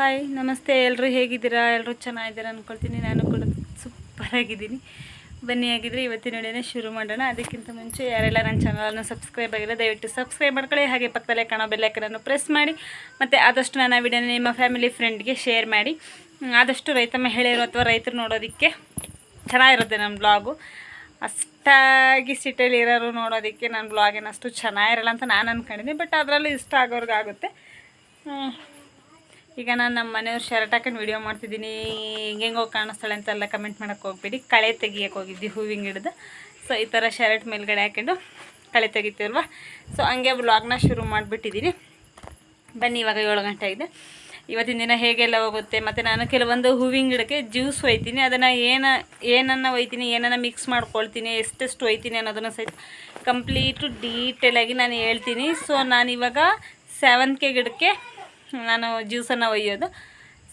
Hi ನಮಸ್ತೆ. ಎಲ್ಲರೂ ಹೇಗಿದ್ದೀರಾ? ಎಲ್ಲರೂ ಚೆನ್ನಾಗಿದ್ದೀರಾ ಅಂದ್ಕೊಳ್ತೀನಿ ನಾನು ಕೂಡ ಸೂಪರಾಗಿದ್ದೀನಿ ಬನ್ನಿ ಆಗಿದ್ರೆ ಇವತ್ತಿನ ವಿಡಿಯೋನೇ ಶುರು ಮಾಡೋಣ. ಅದಕ್ಕಿಂತ ಮುಂಚೆ ಯಾರೆಲ್ಲ ನನ್ನ ಚಾನಲನ್ನು ಸಬ್ಸ್ಕ್ರೈಬ್ ಆಗಿಲ್ಲ, ದಯವಿಟ್ಟು ಸಬ್ಸ್ಕ್ರೈಬ್ ಮಾಡ್ಕೊಳ್ಳಿ. ಹಾಗೆ ಪಕ್ಕದಲ್ಲೇ ಕಾಣೋ ಬೆಲ್ಲೈಕನನ್ನು ಪ್ರೆಸ್ ಮಾಡಿ. ಮತ್ತು ಆದಷ್ಟು ನನ್ನ ವಿಡಿಯೋನ ನಿಮ್ಮ ಫ್ಯಾಮಿಲಿ ಫ್ರೆಂಡ್ಗೆ ಶೇರ್ ಮಾಡಿ. ಆದಷ್ಟು ರೈತ ಮಹಿಳೆಯರು ಅಥವಾ ರೈತರು ನೋಡೋದಕ್ಕೆ ಚೆನ್ನಾಗಿರುತ್ತೆ ನನ್ನ ಬ್ಲಾಗು ಅಷ್ಟಾಗಿ ಸಿಟಿಯಲ್ಲಿ ಇರೋರು ನೋಡೋದಕ್ಕೆ ನನ್ನ ಬ್ಲಾಗ್ ಅಷ್ಟು ಚೆನ್ನಾಗಿರಲ್ಲ ಅಂತ ನಾನು ಅಂದ್ಕೊಂಡಿದ್ದೀನಿ ಬಟ್ ಅದರಲ್ಲೂ ಇಷ್ಟ ಆಗೋರ್ಗಾಗುತ್ತೆ. ಈಗ ನಾನು ನಮ್ಮ ಮನೆಯವ್ರು ಶರ್ಟ್ ಹಾಕೊಂಡು ವಿಡಿಯೋ ಮಾಡ್ತಿದ್ದೀನಿ. ಹೆಂಗೆಂಗೋ ಕಾಣಿಸ್ತಾಳೆ ಅಂತೆಲ್ಲ ಕಮೆಂಟ್ ಮಾಡೋಕ್ಕೆ ಹೋಗ್ಬೇಡಿ. ಕಳೆ ತೆಗಿಯಕ್ಕೆ ಹೋಗಿದ್ವಿ ಹೂವಿನ ಗಿಡದ. ಸೊ ಈ ಥರ ಶರ್ಟ್ ಮೇಲ್ಗಡೆ ಹಾಕೊಂಡು ಕಳೆ ತೆಗಿತೀವಲ್ವ? ಸೊ ಹಂಗೆ ಬ್ಲಾಗ್ನ ಶುರು ಮಾಡಿಬಿಟ್ಟಿದ್ದೀನಿ ಬನ್ನಿ, ಇವಾಗ ಏಳು ಗಂಟೆ ಆಗಿದೆ. ಇವತ್ತಿನ ದಿನ ಹೇಗೆಲ್ಲ ಹೋಗುತ್ತೆ? ಮತ್ತು ನಾನು ಕೆಲವೊಂದು ಹೂವಿನ ಗಿಡಕ್ಕೆ ಜ್ಯೂಸ್ ಒಯ್ತೀನಿ. ಅದನ್ನು ಏನ, ಏನನ್ನು ಒಯ್ತೀನಿ, ಏನನ್ನು ಮಿಕ್ಸ್ ಮಾಡ್ಕೊಳ್ತೀನಿ, ಎಷ್ಟೆಷ್ಟು ಒಯ್ತೀನಿ ಅನ್ನೋದನ್ನು ಸಹಿತ ಕಂಪ್ಲೀಟು ಡೀಟೇಲಾಗಿ ನಾನು ಹೇಳ್ತೀನಿ. ಸೊ ನಾನಿವಾಗ ಸೇವಂತಿಗೆ ಗಿಡಕ್ಕೆ ನಾನು ಜ್ಯೂಸನ್ನು ಒಯ್ಯೋದು.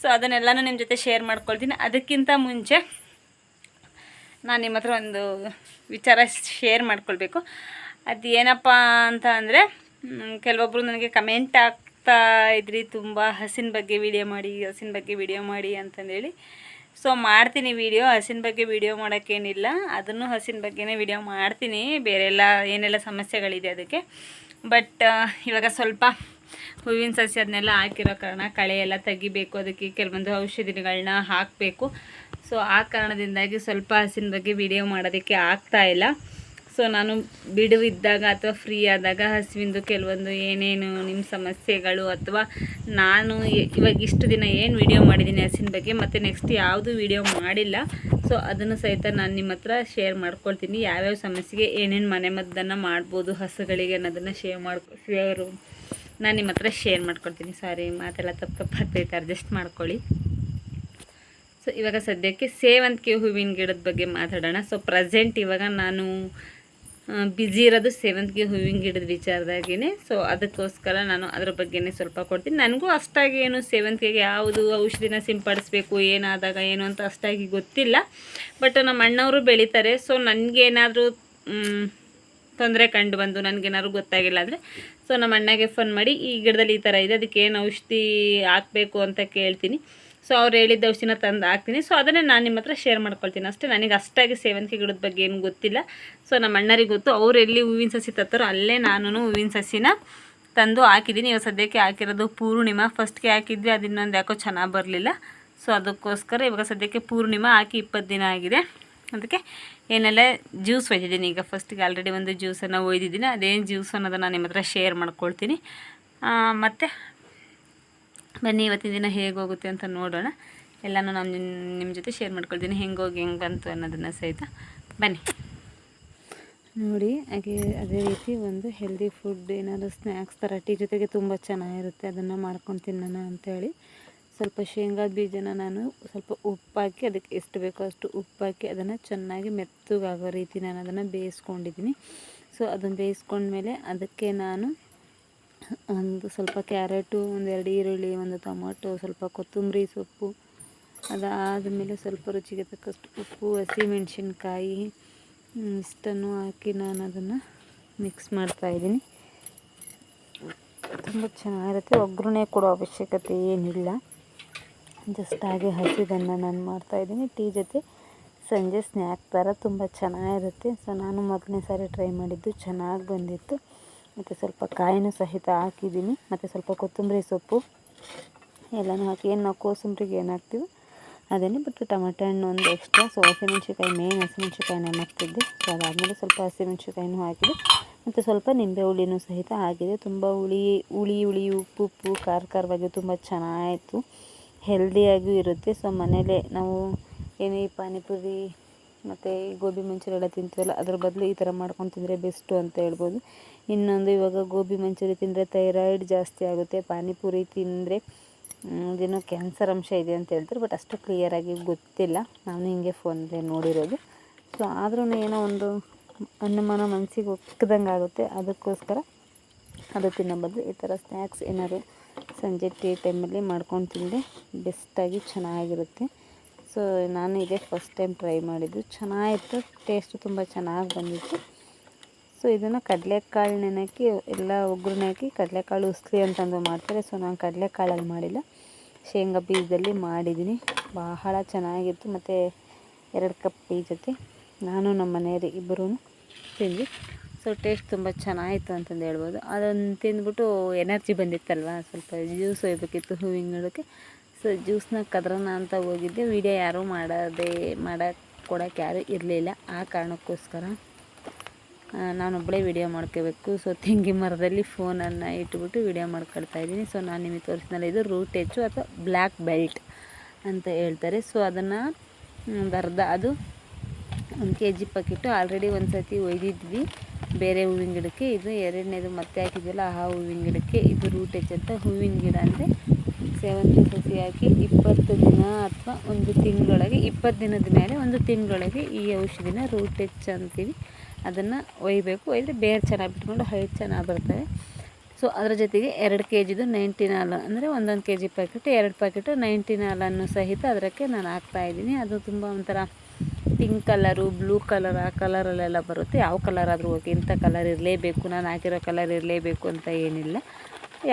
ಸೊ ಅದನ್ನೆಲ್ಲನೂ ನಿಮ್ಮ ಜೊತೆ ಶೇರ್ ಮಾಡ್ಕೊಳ್ತೀನಿ. ಅದಕ್ಕಿಂತ ಮುಂಚೆ ನಾನು ನಿಮ್ಮ ಹತ್ರ ಒಂದು ವಿಚಾರ ಶೇರ್ ಮಾಡ್ಕೊಳ್ಬೇಕು. ಅದು ಏನಪ್ಪ ಅಂತ ಅಂದರೆ ಕೆಲವೊಬ್ಬರು ನನಗೆ ಕಮೆಂಟ್ ಆಗ್ತಾ ಇದ್ರಿ, ತುಂಬ ಹಸಿನ ಬಗ್ಗೆ ವಿಡಿಯೋ ಮಾಡಿ, ಹಸಿನ ಬಗ್ಗೆ ವಿಡಿಯೋ ಮಾಡಿ ಅಂತಂದೇಳಿ ಸೊ ಮಾಡ್ತೀನಿ ವಿಡಿಯೋ ಹಸಿನ ಬಗ್ಗೆ ವಿಡಿಯೋ ಮಾಡೋಕ್ಕೇನಿಲ್ಲ. ಅದನ್ನು ಹಸಿನ ಬಗ್ಗೆನೇ ವಿಡಿಯೋ ಮಾಡ್ತೀನಿ. ಬೇರೆಲ್ಲ ಏನೆಲ್ಲ ಸಮಸ್ಯೆಗಳಿದೆ ಅದಕ್ಕೆ. ಬಟ್ ಇವಾಗ ಸ್ವಲ್ಪ ಹೂವಿನ ಸಸಿ ಅದನ್ನೆಲ್ಲ ಹಾಕಿರೋ ಕಾರಣ ಕಳೆ ಎಲ್ಲ ತೆಗಿಬೇಕು. ಅದಕ್ಕೆ ಕೆಲವೊಂದು ಔಷಧಿಗಳನ್ನ ಹಾಕಬೇಕು. ಸೊ ಆ ಕಾರಣದಿಂದಾಗಿ ಸ್ವಲ್ಪ ಹಸಿನ ಬಗ್ಗೆ ವಿಡಿಯೋ ಮಾಡೋದಕ್ಕೆ ಆಗ್ತಾ ಇಲ್ಲ. ಸೊ ನಾನು ಬಿಡುವಿದ್ದಾಗ ಅಥವಾ ಫ್ರೀ ಆದಾಗ ಹಸುವಿಂದು ಕೆಲವೊಂದು ಏನೇನು ನಿಮ್ಮ ಸಮಸ್ಯೆಗಳು ಅಥವಾ ನಾನು ಇವಾಗ ಇಷ್ಟು ದಿನ ಏನು ವಿಡಿಯೋ ಮಾಡಿದ್ದೀನಿ ಹಸಿನ ಬಗ್ಗೆ ಮತ್ತು ನೆಕ್ಸ್ಟ್ ಯಾವುದು ವಿಡಿಯೋ ಮಾಡಿಲ್ಲ. ಸೊ ಅದನ್ನು ಸಹಿತ ನಾನು ನಿಮ್ಮ ಹತ್ರ ಶೇರ್ ಮಾಡ್ಕೊಳ್ತೀನಿ. ಯಾವ್ಯಾವ ಸಮಸ್ಯೆಗೆ ಏನೇನು ಮನೆ ಮದ್ದನ್ನು ಮಾಡ್ಬೋದು, ಹಸುಗಳಿಗೆ ಅನ್ನೋದನ್ನು ಶೇರ್ ಮಾಡ್ಕೊ ಶೇರು ನಾನು ನಿಮ್ಮ ಹತ್ರ ಶೇರ್ ಮಾಡ್ಕೊಳ್ತೀನಿ. ಸಾರಿ ಮಾತೆಲ್ಲ ತಪ್ಪು ತಪ್ಪಾಗ್ತೈತೆ ಅಡ್ಜಸ್ಟ್ ಮಾಡ್ಕೊಳ್ಳಿ. ಸೊ ಇವಾಗ ಸದ್ಯಕ್ಕೆ ಸೇವಂತಿಗೆ ಹೂವಿನ ಗಿಡದ ಬಗ್ಗೆ ಮಾತಾಡೋಣ. ಸೊ ಪ್ರೆಸೆಂಟ್ ಇವಾಗ ನಾನು ಬ್ಯುಸಿ ಇರೋದು ಸೇವಂತಿಗೆ ಹೂವಿನ ಗಿಡದ ವಿಚಾರದಾಗೇ ಸೊ ಅದಕ್ಕೋಸ್ಕರ ನಾನು ಅದ್ರ ಬಗ್ಗೆನೇ ಸ್ವಲ್ಪ ಕೊಡ್ತೀನಿ. ನನಗೂ ಅಷ್ಟಾಗಿ ಏನು ಸೇವಂತಿಗೆಗೆ ಯಾವುದು ಔಷಧಿನ ಸಿಂಪಡಿಸ್ಬೇಕು, ಏನಾದಾಗ ಏನು ಅಂತ ಅಷ್ಟಾಗಿ ಗೊತ್ತಿಲ್ಲ. ಬಟ್ ನಮ್ಮ ಅಣ್ಣವರು ಬೆಳೀತಾರೆ. ಸೊ ನನಗೇನಾದರೂ ತೊಂದರೆ ಕಂಡು ಬಂದು ನನಗೇನಾದ್ರು ಗೊತ್ತಾಗಿಲ್ಲ ಅಂದರೆ ಸೊ ನಮ್ಮ ಅಣ್ಣಗೆ ಫೋನ್ ಮಾಡಿ, ಈ ಗಿಡದಲ್ಲಿ ಈ ಥರ ಇದೆ, ಅದಕ್ಕೆ ಏನು ಔಷಧಿ ಹಾಕಬೇಕು ಅಂತ ಕೇಳ್ತೀನಿ. ಸೊ ಅವ್ರು ಹೇಳಿದ್ದ ಔಷಧಿನ ತಂದು ಹಾಕ್ತೀನಿ. ಸೊ ಅದನ್ನೇ ನಾನು ನಿಮ್ಮ ಹತ್ರ ಶೇರ್ ಮಾಡ್ಕೊಳ್ತೀನಿ. ಅಷ್ಟೇ, ನನಗೆ ಅಷ್ಟಾಗಿ ಸೇವಂತಿಗೆ ಗಿಡದ ಬಗ್ಗೆ ಏನು ಗೊತ್ತಿಲ್ಲ. ಸೊ ನಮ್ಮ ಅಣ್ಣರಿಗೆ ಗೊತ್ತು, ಅವ್ರು ಎಲ್ಲಿ ಹೂವಿನ ಸಸಿ ತತ್ತಾರೋ ಅಲ್ಲೇ ನಾನು ಹೂವಿನ ಸಸಿನ ತಂದು ಹಾಕಿದ್ದೀನಿ. ಇವಾಗ ಸದ್ಯಕ್ಕೆ ಹಾಕಿರೋದು ಪೂರ್ಣಿಮಾ. ಫಸ್ಟ್ಗೆ ಹಾಕಿದ್ವಿ ಅದು ಇನ್ನೊಂದು ಯಾಕೋ ಚೆನ್ನಾಗಿ ಬರಲಿಲ್ಲ. ಸೊ ಅದಕ್ಕೋಸ್ಕರ ಇವಾಗ ಸದ್ಯಕ್ಕೆ ಪೂರ್ಣಿಮಾ ಹಾಕಿ ಇಪ್ಪತ್ತು ದಿನ ಆಗಿದೆ. ಅದಕ್ಕೆ ಏನೆಲ್ಲ ಜ್ಯೂಸ್ ಒಯ್ದಿದ್ದೀನಿ. ಈಗ ಫಸ್ಟಿಗೆ ಆಲ್ರೆಡಿ ಒಂದು ಜ್ಯೂಸನ್ನು ಒಯ್ದಿದ್ದೀನಿ. ಅದೇನು ಜ್ಯೂಸ್ ಅನ್ನೋದನ್ನು ನಿಮ್ಮ ಹತ್ರ ಶೇರ್ ಮಾಡ್ಕೊಳ್ತೀನಿ. ಮತ್ತು ಬನ್ನಿ ಇವತ್ತಿನ ದಿನ ಹೇಗೋಗುತ್ತೆ ಅಂತ ನೋಡೋಣ. ಎಲ್ಲನೂ ನಾನು ನಿಮ್ಮ ಜೊತೆ ಶೇರ್ ಮಾಡ್ಕೊಳ್ತೀನಿ. ಹೆಂಗೆ ಹೋಗಿ, ಹೆಂಗೆ ಬಂತು ಅನ್ನೋದನ್ನು ಸಹಿತ. ಬನ್ನಿ. ನೋಡಿ, ಹಾಗೆ ಅದೇ ರೀತಿ ಒಂದು ಹೆಲ್ದಿ ಫುಡ್ ಏನಾದರೂ ಸ್ನ್ಯಾಕ್ಸ್ ಥರ ಟೀ ಜೊತೆಗೆ ತುಂಬ ಚೆನ್ನಾಗಿರುತ್ತೆ. ಅದನ್ನು ಮಾಡ್ಕೊಂಡು ತಿನ್ನೋಣ ಅಂತೇಳಿ. ಸ್ವಲ್ಪ ಶೇಂಗಾ ಬೀಜನ ನಾನು ಸ್ವಲ್ಪ ಉಪ್ಪಾಕಿ ಅದಕ್ಕೆ ಎಷ್ಟು ಬೇಕೋ ಅಷ್ಟು ಉಪ್ಪಾಕಿ ಅದನ್ನು ಚೆನ್ನಾಗಿ ಮೆತ್ತಗಾಗೋ ರೀತಿ ನಾನು ಅದನ್ನು ಬೇಯಿಸ್ಕೊಂಡಿದ್ದೀನಿ. ಸೊ ಅದನ್ನು ಬೇಯಿಸ್ಕೊಂಡ್ಮೇಲೆ ಅದಕ್ಕೆ ನಾನು ಒಂದು ಸ್ವಲ್ಪ ಕ್ಯಾರೆಟು ಒಂದೆರಡು ಈರುಳ್ಳಿ, ಒಂದು ಟೊಮೊಟೊ, ಸ್ವಲ್ಪ ಕೊತ್ತಂಬರಿ ಸೊಪ್ಪು, ಅದಾದಮೇಲೆ ಸ್ವಲ್ಪ ರುಚಿಗೆ ತಕ್ಕಷ್ಟು ಉಪ್ಪು, ಹಸಿಮೆಣ್ಸಿನ್ಕಾಯಿ ಇಷ್ಟನ್ನು ಹಾಕಿ ನಾನು ಅದನ್ನು ಮಿಕ್ಸ್ ಮಾಡ್ತಾಯಿದ್ದೀನಿ ತುಂಬ ಚೆನ್ನಾಗಿರುತ್ತೆ. ಒಗ್ಗರಣೆ ಕೊಡೋ ಅವಶ್ಯಕತೆ ಏನಿಲ್ಲ. ಜಸ್ಟ್ ಹಾಗೆ ಹಸಿದನ್ನು ನಾನು ಮಾಡ್ತಾಯಿದ್ದೀನಿ ಟೀ ಜೊತೆ ಸಂಜೆ ಸ್ನ್ಯಾಕ್ ಥರ ತುಂಬ ಚೆನ್ನಾಗಿರುತ್ತೆ. ಸೊ ನಾನು ಮೊದಲನೇ ಸಾರಿ ಟ್ರೈ ಮಾಡಿದ್ದು ಚೆನ್ನಾಗಿ ಬಂದಿತ್ತು. ಮತ್ತು ಸ್ವಲ್ಪ ಕಾಯಿನೂ ಸಹಿತ ಹಾಕಿದ್ದೀನಿ. ಮತ್ತು ಸ್ವಲ್ಪ ಕೊತ್ತಂಬರಿ ಸೊಪ್ಪು ಎಲ್ಲನೂ ಹಾಕಿ. ಏನು ನಾವು ಕೋಸಂಬರಿಗೆ ಏನು ಹಾಕ್ತೀವಿ ಅದೇನೆ ಬಟ್ ಟೊಮೆಟೊ ಹಣ್ಣು ಒಂದು ಎಕ್ಸ್ಟ್ರಾ ಸೊ ಹಸಿಮೆಣ್ಸಿಕಾಯಿ ಮೇನ್ ಹಸಿಮೆಣ್ಸಿಕಾಯಿನ ಹಾಕ್ತಿದ್ದೆ ಸೊ ಅದಾದಮೇಲೆ ಸ್ವಲ್ಪ ಹಸಿಮೆಣ್ಸಿಕಾಯಿನೂ ಹಾಕಿದೆ. ಮತ್ತು ಸ್ವಲ್ಪ ನಿಂಬೆ ಹುಳಿನೂ ಸಹಿತ ಆಗಿದೆ ತುಂಬ ಹುಳಿ ಹುಳಿ ಹುಳಿ, ಉಪ್ಪು ಉಪ್ಪು, ಖಾರ ಖಾರವಾಗಿ ತುಂಬ ಚೆನ್ನಾಗಿತ್ತು. ಹೆಲ್ದಿಯಾಗೂ ಇರುತ್ತೆ. ಸೊ ಮನೇಲೇ ನಾವು ಏನೇ ಈ ಪಾನಿಪುರಿ ಮತ್ತು ಗೋಬಿ ಮಂಚೂರಿ ಎಲ್ಲ ತಿಂತೀವಲ್ಲ, ಅದ್ರ ಬದಲು ಈ ಥರ ಮಾಡ್ಕೊಂಡು ತಿಂದರೆ ಬೆಸ್ಟು ಅಂತ ಹೇಳ್ಬೋದು. ಇನ್ನೊಂದು ಇವಾಗ ಗೋಬಿ ಮಂಚೂರಿ ತಿಂದರೆ ಥೈರಾಯ್ಡ್ ಜಾಸ್ತಿ ಆಗುತ್ತೆ. ಪಾನಿಪುರಿ ತಿಂದರೆ ಏನೋ ಕ್ಯಾನ್ಸರ್ ಅಂಶ ಇದೆ ಅಂತ ಹೇಳ್ತಾರೆ, ಬಟ್ ಅಷ್ಟು ಕ್ಲಿಯರಾಗಿ ಗೊತ್ತಿಲ್ಲ. ನಾನು ಹಿಂಗೆ ಫೋನಲ್ಲಿ ನೋಡಿರೋದು. ಸೊ ಆದ್ರೂ ಏನೋ ಒಂದು ಅನುಮಾನ ಮನಸ್ಸಿಗೆ ಒಕ್ಕದಂಗೆ ಆಗುತ್ತೆ ಅದಕ್ಕೋಸ್ಕರ ಅದು ತಿನ್ನೋ ಬದಲು ಈ ಥರ ಸ್ನ್ಯಾಕ್ಸ್ ಏನಾದ್ರು ಸಂಜೆ ಟೀ ಟೈಮಲ್ಲಿ ಮಾಡ್ಕೊಂಡು ತಿಂದೆ ಬೆಸ್ಟಾಗಿ ಚೆನ್ನಾಗಿರುತ್ತೆ. ಸೊ ನಾನು ಇದೇ ಫಸ್ಟ್ ಟೈಮ್ ಟ್ರೈ ಮಾಡಿದ್ದು. ಚೆನ್ನಾಗಿತ್ತು ಟೇಸ್ಟು ತುಂಬ ಚೆನ್ನಾಗಿ ಬಂದಿತ್ತು. ಸೊ ಇದನ್ನು ಕಡಲೆಕಾಳು ನೆನೆಹಾಕಿ ಎಲ್ಲ ಒಗ್ಗರಣೆ ಹಾಕಿ ಕಡಲೆಕಾಳು ಉಸ್ಲಿ ಅಂತಂದು ಮಾಡ್ತಾರೆ. ಸೊ ನಾನು ಕಡಲೆಕಾಳಲ್ಲಿ ಮಾಡಿಲ್ಲ. ಶೇಂಗಾ ಬೀಜದಲ್ಲಿ ಮಾಡಿದ್ದೀನಿ. ಬಹಳ ಚೆನ್ನಾಗಿತ್ತು. ಮತ್ತು ಎರಡು ಕಪ್ ಟೀ ಜೊತೆ. ನಾನು ನಮ್ಮ ಮನೆಯವರು ಇಬ್ಬರೂ ತಿಂದ್ವಿ. ಸೊ ಟೇಸ್ಟ್ ತುಂಬ ಚೆನ್ನಾಗಿತ್ತು ಅಂತಂದು ಹೇಳ್ಬೋದು. ಅದನ್ನು ತಿಂದ್ಬಿಟ್ಟು ಎನರ್ಜಿ ಬಂದಿತ್ತಲ್ವ? ಸ್ವಲ್ಪ ಜ್ಯೂಸ್ ಒಯ್ಬೇಕಿತ್ತು ಹೂವಿನ ಗಿಡಕ್ಕೆ ಸೊ ಜ್ಯೂಸ್ನ ಕದ್ರನ ಅಂತ ಹೋಗಿದ್ದೆ. ವಿಡಿಯೋ ಯಾರೂ ಮಾಡೋದೇ ಮಾಡೋಕ್ಕೆ ಕೊಡೋಕ್ಕೆ ಯಾರೂ ಇರಲಿಲ್ಲ. ಆ ಕಾರಣಕ್ಕೋಸ್ಕರ ನಾನೊಬ್ಬಳೇ ವಿಡಿಯೋ ಮಾಡ್ಕೋಬೇಕು. ಸೊ ತೆಂಗಿ ಮರದಲ್ಲಿ ಫೋನನ್ನು ಇಟ್ಬಿಟ್ಟು ವಿಡಿಯೋ ಮಾಡ್ಕೊಳ್ತಾ ಇದ್ದೀನಿ. ಸೊ ನಾನು ನಿಮಗೆ ತೋರಿಸಿದ್ನಲ್ಲ, ಇದು ರೂಟ್ ಹೆಚ್ಚು ಅಥವಾ ಬ್ಲ್ಯಾಕ್ ಬೆಲ್ಟ್ ಅಂತ ಹೇಳ್ತಾರೆ. ಸೊ ಅದನ್ನು ಒಂದು ಅರ್ಧ ಅದು ಒಂದು ಕೆ ಜಿ ಪಕ್ಕಿಟ್ಟು ಆಲ್ರೆಡಿ ಒಂದು ಸತಿ ಒಯ್ದಿದ್ವಿ. ಬೇರೆ ಹೂವಿನ ಗಿಡಕ್ಕೆ, ಇದು ಎರಡನೇದು ಮತ್ತೆ ಹಾಕಿದ್ವಲ್ಲ, ಆ ಹೂವಿನ ಗಿಡಕ್ಕೆ. ಇದು ರೂಟ್ ಹೆಚ್ಚಂತ ಹೂವಿನ ಗಿಡ ಅಂದರೆ ಸೇವಂತಿ ಸಸಿ ಹಾಕಿ ಇಪ್ಪತ್ತು ದಿನ ಅಥವಾ ಒಂದು ತಿಂಗಳೊಳಗೆ, ಇಪ್ಪತ್ತು ದಿನದ ಮೇಲೆ ಒಂದು ತಿಂಗಳೊಳಗೆ ಈ ಔಷಧಿನ ರೂಟ್ ಹೆಚ್ಚು ಅಂತೀವಿ. ಅದನ್ನು ಒಯ್ಬೇಕು. ಒಯ್ದರೆ ಬೇರೆ ಚೆನ್ನಾಗಿ ಬಿಟ್ಕೊಂಡು ಹೈಟ್ ಚೆನ್ನಾಗಿ ಬರ್ತವೆ ಸೊ ಅದರ ಜೊತೆಗೆ ಎರಡು ಕೆ ಜಿದು ನೈಂಟಿನ ಹಾಲು ಅಂದರೆ ಒಂದೊಂದು ಕೆ ಜಿ ಪ್ಯಾಕೆಟ್ ಎರಡು ಪ್ಯಾಕೆಟು ನೈಂಟಿನ ಹಾಲನ್ನು ಸಹಿತ ಅದಕ್ಕೆ ನಾನು ಹಾಕ್ತಾಯಿದ್ದೀನಿ ಅದು ತುಂಬ ಒಂಥರ ಪಿಂಕ್ ಕಲರು, ಬ್ಲೂ ಕಲರ್ ಆ ಕಲರಲ್ಲೆಲ್ಲ ಬರುತ್ತೆ. ಯಾವ ಕಲರ್ ಆದರೂ ಓಕೆ. ಇಂಥ ಕಲರ್ ಇರಲೇಬೇಕು. ನಾನು ಹಾಕಿರೋ ಕಲರ್ ಇರಲೇಬೇಕು ಅಂತ ಏನಿಲ್ಲ.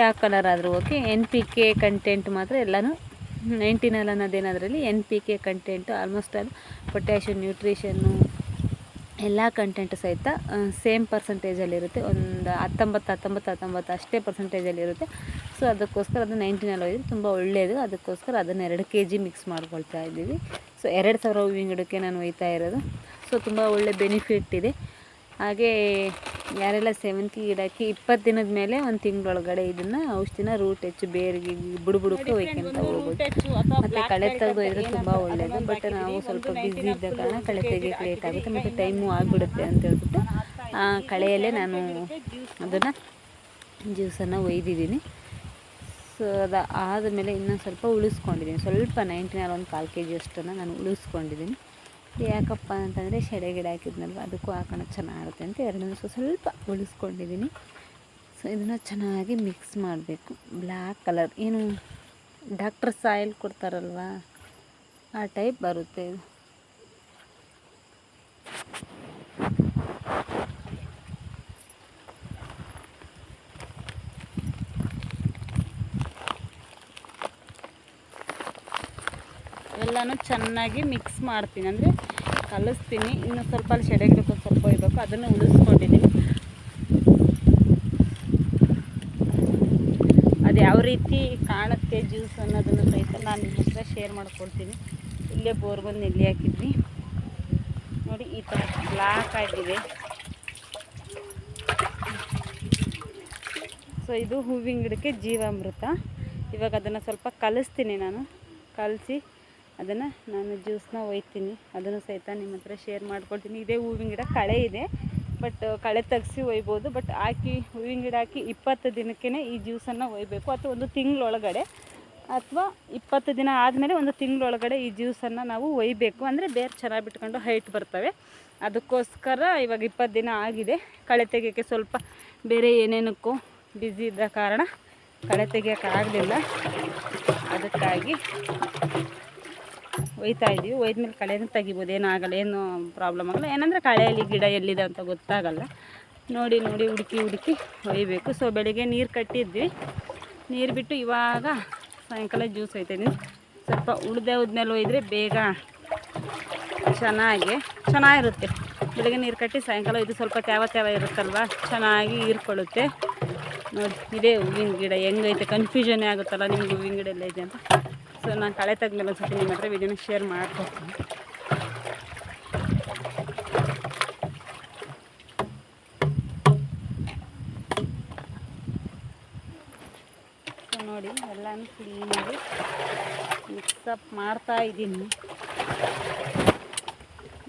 ಯಾವ ಕಲರ್ ಆದರೂ okay. N P K content ಮಾತ್ರ ಎಲ್ಲನೂ ನೈಂಟಿನ್ ಹಾಲ್ ಅನ್ನೋದೇನದರಲ್ಲಿ N P K content almost ಅದು ಪೊಟ್ಯಾಷಿಯಂ ನ್ಯೂಟ್ರಿಷನ್ನು ಎಲ್ಲ ಕಂಟೆಂಟ್ ಸಹಿತ ಸೇಮ್ ಪರ್ಸೆಂಟೇಜಲ್ಲಿರುತ್ತೆ ಒಂದು ಹತ್ತೊಂಬತ್ತು ಹತ್ತೊಂಬತ್ತು ಹತ್ತೊಂಬತ್ತು ಅಷ್ಟೇ ಪರ್ಸೆಂಟೇಜಲ್ಲಿರುತ್ತೆ ಸೊ ಅದಕ್ಕೋಸ್ಕರ ಅದು ನೈಂಟಿನಲ್ಲಿ ಇದು ತುಂಬ ಒಳ್ಳೆಯದು. ಅದಕ್ಕೋಸ್ಕರ ಅದನ್ನು ಎರಡು ಕೆ ಜಿ ಮಿಕ್ಸ್ ಮಾಡ್ಕೊಳ್ತಾ ಇದ್ದೀವಿ. ಸೊ ಎರಡು ಸಾವಿರ ಹೂವಿನ ಗಿಡಕ್ಕೆ ನಾನು ಒಯ್ತಾ ಇರೋದು. ಸೊ ತುಂಬ ಒಳ್ಳೆ ಬೆನಿಫಿಟ್ ಇದೆ. ಹಾಗೇ ಯಾರೆಲ್ಲ ಸೇವಂತಿಗೆ ಗಿಡಕ್ಕೆ ಇಪ್ಪತ್ತು ದಿನದ ಮೇಲೆ ಒಂದು ತಿಂಗಳೊಳಗಡೆ ಇದನ್ನು ಔಷಧಿನ ರೂಟ್ ಹೆಚ್ಚು ಬೇರಿಗೆ ಬುಡ ಬುಡಕ್ಕೆ ಒಯ್ಕೊಂತ ಹೋಗ್ಬೋದು. ಮತ್ತು ಕಳೆ ತೆಗೆದು ಇದ್ರೆ ತುಂಬ ಒಳ್ಳೆಯದು ಬಟ್ ನಾವು ಸ್ವಲ್ಪ ಬ್ಯುಸಿ ಇದ್ದ ಕಾರಣ ಕಳೆ ತೆಗಿಯೋಕ್ಕೆ ಲೇಟ್ ಆಗುತ್ತೆ. ಮತ್ತು ಟೈಮು ಆಗಿಬಿಡುತ್ತೆ ಅಂತ ಹೇಳ್ಬಿಟ್ಟು ಆ ಕಳೆಯಲ್ಲೇ ನಾನು ಅದನ್ನು ಜ್ಯೂಸನ್ನು ಒಯ್ದಿದ್ದೀನಿ. ಅದು ಆದಮೇಲೆ ಇನ್ನೊಂದು ಸ್ವಲ್ಪ ಉಳಿಸ್ಕೊಂಡಿದ್ದೀನಿ ಸ್ವಲ್ಪ ನೈಂಟಿನಲ್ಲಿ ಒಂದು ಕಾಲು ಕೆ ಜಿ ಅಷ್ಟನ್ನು ನಾನು ಉಳಿಸ್ಕೊಂಡಿದ್ದೀನಿ ಯಾಕಪ್ಪ ಅಂತಂದರೆ ಶೆಡೆ ಗಿಡ ಹಾಕಿದ್ನಲ್ವ, ಅದಕ್ಕೂ ಹಾಕೋಣ ಚೆನ್ನಾಗಿರುತ್ತೆ ಅಂತ ಎರಡು ದಿವಸ ಸ್ವಲ್ಪ ಉಳಿಸ್ಕೊಂಡಿದ್ದೀನಿ ಸೊ ಇದನ್ನು ಚೆನ್ನಾಗಿ ಮಿಕ್ಸ್ ಮಾಡಬೇಕು. ಬ್ಲ್ಯಾಕ್ ಕಲರ್ ಏನು ಡಾಕ್ಟರ್ ಸಾಯಿಲ್ ಕೊಡ್ತಾರಲ್ವ, ಆ ಟೈಪ್ ಬರುತ್ತೆ ಇದು. ಎಲ್ಲನೂ ಚೆನ್ನಾಗಿ ಮಿಕ್ಸ್ ಮಾಡ್ತೀನಿ. ಅಂದರೆ ಕಲಿಸ್ತೀನಿ. ಇನ್ನು ಸ್ವಲ್ಪ ಅಲ್ಲಿ ಶೆಡೆಗಿಡಕ್ಕೆ ಸ್ವಲ್ಪ ಇರಬೇಕು ಅದನ್ನು ಉಳಿಸ್ಕೊಂಡಿದ್ದೀನಿ. ಅದು ಯಾವ ರೀತಿ ಕಾಣುತ್ತೆ ಜ್ಯೂಸ್ ಅನ್ನೋದನ್ನು ಸಹಿತ ನಾನು ನಿಮ್ಮ ಹತ್ರ ಶೇರ್ ಮಾಡ್ಕೊಳ್ತೀನಿ ಇಲ್ಲೇ ಬೋರ್ಗೊಂದು ನೆಲ್ಲಿ ಹಾಕಿದ್ವಿ ನೋಡಿ, ಈ ಥರ ಬ್ಲ್ಯಾಕ್ ಆಗಿದೆ. ಸೊ ಇದು ಹೂವಿನ ಗಿಡಕ್ಕೆ ಜೀವಾಮೃತ. ಇವಾಗ ಅದನ್ನು ಸ್ವಲ್ಪ ಕಲಿಸ್ತೀನಿ ನಾನು. ಕಲಸಿ ಅದನ್ನು ನಾನು ಜ್ಯೂಸನ್ನ ಒಯ್ತೀನಿ. ಅದನ್ನು ಸಹಿತ ನಿಮ್ಮ ಹತ್ರ ಶೇರ್ ಮಾಡ್ಕೊಳ್ತೀನಿ. ಇದೇ ಹೂವಿನ ಗಿಡ ಕಳೆ ಇದೆ. ಬಟ್ ಕಳೆ ತೆಗೆಸಿ ಒಯ್ಬೋದು. ಬಟ್ ಹಾಕಿ, ಹೂವಿನ ಗಿಡ ಹಾಕಿ ಇಪ್ಪತ್ತು ದಿನಕ್ಕೇ ಈ ಜ್ಯೂಸನ್ನು ಒಯ್ಬೇಕು. ಅಥವಾ ಒಂದು ತಿಂಗಳೊಳಗಡೆ. ಅಥವಾ ಇಪ್ಪತ್ತು ದಿನ ಆದಮೇಲೆ ಒಂದು ತಿಂಗಳೊಳಗಡೆ ಈ ಜ್ಯೂಸನ್ನು ನಾವು ಒಯ್ಬೇಕು. ಅಂದರೆ ಬೇರೆ ಚೆನ್ನಾಗಿ ಬಿಟ್ಕೊಂಡು ಹೈಟ್ ಬರ್ತವೆ. ಅದಕ್ಕೋಸ್ಕರ ಇವಾಗ ಇಪ್ಪತ್ತು ದಿನ ಆಗಿದೆ. ಕಳೆ ತೆಗಿಯೋಕ್ಕೆ ಸ್ವಲ್ಪ ಬೇರೆ ಏನೇನಕ್ಕೂ ಬ್ಯುಸಿ ಇದ್ದ ಕಾರಣ ಕಳೆ ತೆಗಿಯೋಕ್ಕಾಗಲಿಲ್ಲ ಅದಕ್ಕಾಗಿ ಒಯ್ತಾ ಇದ್ದೀವಿ ಒಯ್ದ್ಮೇಲೆ ಕಳೆನೂ ತೆಗಿಬೋದು. ಏನೂ ಏನು ಪ್ರಾಬ್ಲಮ್ ಆಗಲ್ಲ. ಏನಂದರೆ ಕಳೆಯಲ್ಲಿ ಗಿಡ ಎಲ್ಲಿದೆ ಅಂತ ಗೊತ್ತಾಗಲ್ಲ. ನೋಡಿ ನೋಡಿ, ಹುಡುಕಿ ಹುಡುಕಿ ಒಯ್ಬೇಕು. ಸೊ ಬೆಳಿಗ್ಗೆ ನೀರು ಕಟ್ಟಿದ್ವಿ. ನೀರು ಬಿಟ್ಟು ಇವಾಗ ಸಾಯಂಕಾಲ ಜ್ಯೂಸ್ ಒಯ್ತಾಯಿದ್ದೀನಿ ಸ್ವಲ್ಪ ಉಳ್ದೆ ಹೋದ್ಮೇಲೆ ಒಯ್ದರೆ ಬೇಗ ಚೆನ್ನಾಗಿ, ಚೆನ್ನಾಗಿರುತ್ತೆ. ಬೆಳಗ್ಗೆ ನೀರು ಕಟ್ಟಿ ಸಾಯಂಕಾಲ ಇದು ಸ್ವಲ್ಪ ತ್ಯಾವ ತ್ಯಾವ ಇರುತ್ತಲ್ವ? ಚೆನ್ನಾಗಿ ಹೀರ್ಕೊಳ್ಳುತ್ತೆ. ನೋಡಿ, ಇದೇ ಹೂವಿನ ಗಿಡ ಹೆಂಗೈತೆ. ಕನ್ಫ್ಯೂಷನ್ ಆಗುತ್ತಲ್ಲ ನಿಮ್ಗೆ ಹೂವಿನ ಗಿಡ ಎಲ್ಲ ಇದೆ ಅಂತ. ನಾನು ಕಳೆ ತೆಗ್ದ್ಮೇಲೆ ಒಂದು ಸತಿ ನಿಮ್ಮ ಹತ್ರ ವಿಡಿಯೋನ ಶೇರ್ ಮಾಡ್ಕೊಡ್ತೀನಿ ನೋಡಿ, ಎಲ್ಲನೂ ಕ್ಲೀನಾಗಿ ಮಿಕ್ಸಪ್ ಮಾಡ್ತಾ ಇದ್ದೀನಿ.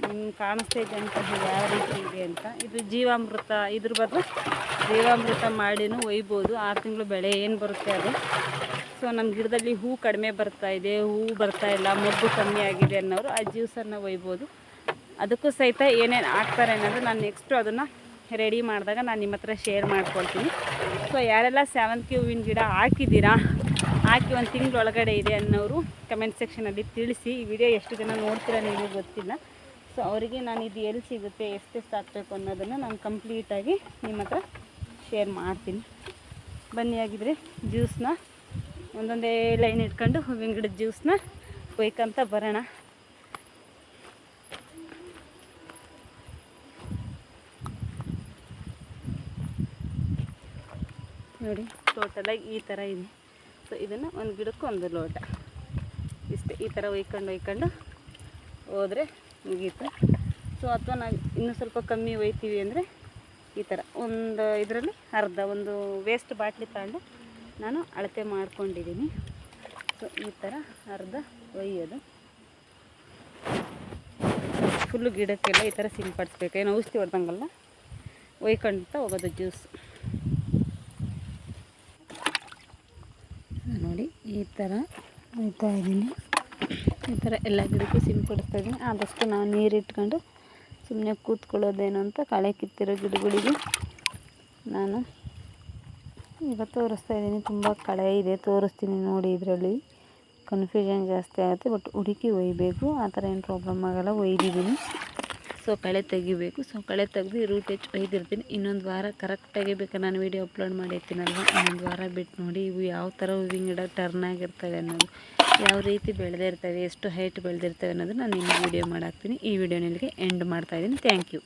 ನಿಮ್ಗೆ ಕಾಣಿಸ್ತಾ ಇದೆ ಅಂತ ಯಾವ ರೀತಿ ಇದೆ ಅಂತ. ಇದು ಜೀವಾಮೃತ, ಇದ್ರ ಬದಲು ಜೀವಾಮೃತ ಮಾಡಿನೂ ಒಯ್ಬೋದು. ಆರು ತಿಂಗಳು ಬೆಳೆ ಏನು ಬರುತ್ತೆ ಅದು? ಸೊ ನಮ್ಮ ಗಿಡದಲ್ಲಿ ಹೂ ಕಡಿಮೆ ಬರ್ತಾ ಇದೆ, ಹೂ ಬರ್ತಾ ಇಲ್ಲ ಮೊಗ್ಗು ಕಮ್ಮಿ ಆಗಿದೆ ಅನ್ನೋರು ಆ ಜ್ಯೂಸನ್ನು ಒಯ್ಬೋದು. ಅದಕ್ಕೂ ಸಹಿತ ಏನೇನು ಹಾಕ್ತಾರೆ ಅನ್ನೋದು ನಾನು ನೆಕ್ಸ್ಟು ಅದನ್ನು ರೆಡಿ ಮಾಡಿದಾಗ ನಾನು ನಿಮ್ಮ ಹತ್ರ ಶೇರ್ ಮಾಡ್ಕೊಳ್ತೀನಿ. ಸೊ ಯಾರೆಲ್ಲ ಸೇವಂತಿಗೆ ಹೂವಿನ ಗಿಡ ಹಾಕಿದ್ದೀರಾ, ಹಾಕಿ ಒಂದು ತಿಂಗಳೊಳಗಡೆ ಇದೆ ಅನ್ನೋರು ಕಮೆಂಟ್ ಸೆಕ್ಷನಲ್ಲಿ ತಿಳಿಸಿ. ಈ ವಿಡಿಯೋ ಎಷ್ಟು ಜನ ನೋಡ್ತೀರಾ ನಿಮಗೆ ಗೊತ್ತಿಲ್ಲ. ಸೊ ಅವರಿಗೆ ನಾನು ಇದು ಎಲ್ಲಿ ಸಿಗುತ್ತೆ ಎಷ್ಟೆಷ್ಟು ಹಾಕಬೇಕು ಅನ್ನೋದನ್ನು ನಾನು ಕಂಪ್ಲೀಟಾಗಿ ನಿಮ್ಮ ಹತ್ರ ಶೇರ್ ಮಾಡ್ತೀನಿ. ಬನ್ನಿ ಆಗಿದ್ರೆ ಜ್ಯೂಸನ್ನ ಒಂದೊಂದೇ ಲೈನ್ ಇಟ್ಕೊಂಡು ಹೂವಿನ ಗಿಡದ ಜ್ಯೂಸನ್ನ ಕೊಯ್ಕೊಂತ ಬರೋಣ. ನೋಡಿ ಟೋಟಲಾಗಿ ಈ ಥರ ಇದೆ. ಸೊ ಇದನ್ನು ಒಂದು ಗಿಡಕ್ಕೆ ಒಂದು ಲೋಟ. ಇಷ್ಟೇ, ಈ ಥರ ಒಯ್ಕೊಂಡು ಒಯ್ಕೊಂಡು ಹೋದರೆ ಮುಗೀತು. ಸೊ ಅಥವಾ ನಾವು ಇನ್ನೂ ಸ್ವಲ್ಪ ಕಮ್ಮಿ ಒಯ್ತೀವಿ ಅಂದರೆ ಈ ಥರ ಒಂದು ಇದರಲ್ಲಿ ಅರ್ಧ, ಒಂದು ವೇಸ್ಟ್ ಬಾಟ್ಲಿ ತಗೊಂಡು ನಾನು ಅಳತೆ ಮಾಡ್ಕೊಂಡಿದ್ದೀನಿ. ಸೊ ಈ ಥರ ಅರ್ಧ ಒಯ್ಯೋದು. ಫುಲ್ಲು ಗಿಡಕ್ಕೆಲ್ಲ ಈ ಥರ ಸಿಂಪಡಿಸ್ಬೇಕು ಏನು ಔಷಧಿ ಹೊಡೆದಂಗಲ್ಲ? ಒಯ್ಕೊಂತ ಹೋಗೋದು ಜ್ಯೂಸ್. ನೋಡಿ, ಈ ಥರ ಒಯ್ತಾ ಇದ್ದೀನಿ. ಈ ಥರ ಎಲ್ಲ ಗಿಡಕ್ಕೂ ಸಿಂಪಡಿಸ್ತಾ ಇದ್ದೀನಿ. ಆದಷ್ಟು ನಾವು ನೀರಿಟ್ಕೊಂಡು ಸುಮ್ಮನೆ ಕೂತ್ಕೊಳ್ಳೋದೇನು ಅಂತ ಕಳೆ ಕಿತ್ತಿರೋ ಗಿಡಗಳಿಗೆ ನಾನು ಈಗ ತೋರಿಸ್ತಾ ಇದ್ದೀನಿ. ತುಂಬ ಕಳೆ ಇದೆ. ತೋರಿಸ್ತೀನಿ ನೋಡಿ ಇದರಲ್ಲಿ. ಕನ್ಫ್ಯೂಷನ್ ಜಾಸ್ತಿ ಆಗುತ್ತೆ ಬಟ್ ಹುಡುಕಿ ಒಯ್ಯಬೇಕು ಆ ಥರ ಏನು ಪ್ರಾಬ್ಲಮ್ ಆಗೋಲ್ಲ. ಒಯ್ದಿದ್ದೀನಿ. ಸೊ ಕಳೆ ತೆಗಿಬೇಕು. ಸೊ ಕಳೆ ತೆಗೆದು ರೂಟ್ ಹೆಚ್ಚು ಒಯ್ದಿರ್ತೀನಿ. ಇನ್ನೊಂದು ವಾರ ಕರೆಕ್ಟಾಗಿ ಬೇಕಾ? ನಾನು ವೀಡಿಯೋ ಅಪ್ಲೋಡ್ ಮಾಡಿರ್ತೀನಲ್ವ? ಇನ್ನೊಂದು ವಾರ ಬಿಟ್ಟು ನೋಡಿ ಇವು ಯಾವ ಥರ ಹೂವಿನ ಗಿಡ ಟರ್ನ್ ಆಗಿರ್ತವೆ ಅನ್ನೋದು. ಯಾವ ರೀತಿ ಬೆಳೆದಿರ್ತವೆ, ಎಷ್ಟು ಹೈಟ್ ಬೆಳೆದಿರ್ತವೆ ಅನ್ನೋದು ನಾನು ಇನ್ನು ವೀಡಿಯೋ ಮಾಡಾಕ್ತೀನಿ. ಈ ವಿಡಿಯೋನಲ್ಲಿಗೆ ಎಂಡ್ ಮಾಡ್ತಾಯಿದ್ದೀನಿ ಥ್ಯಾಂಕ್ ಯು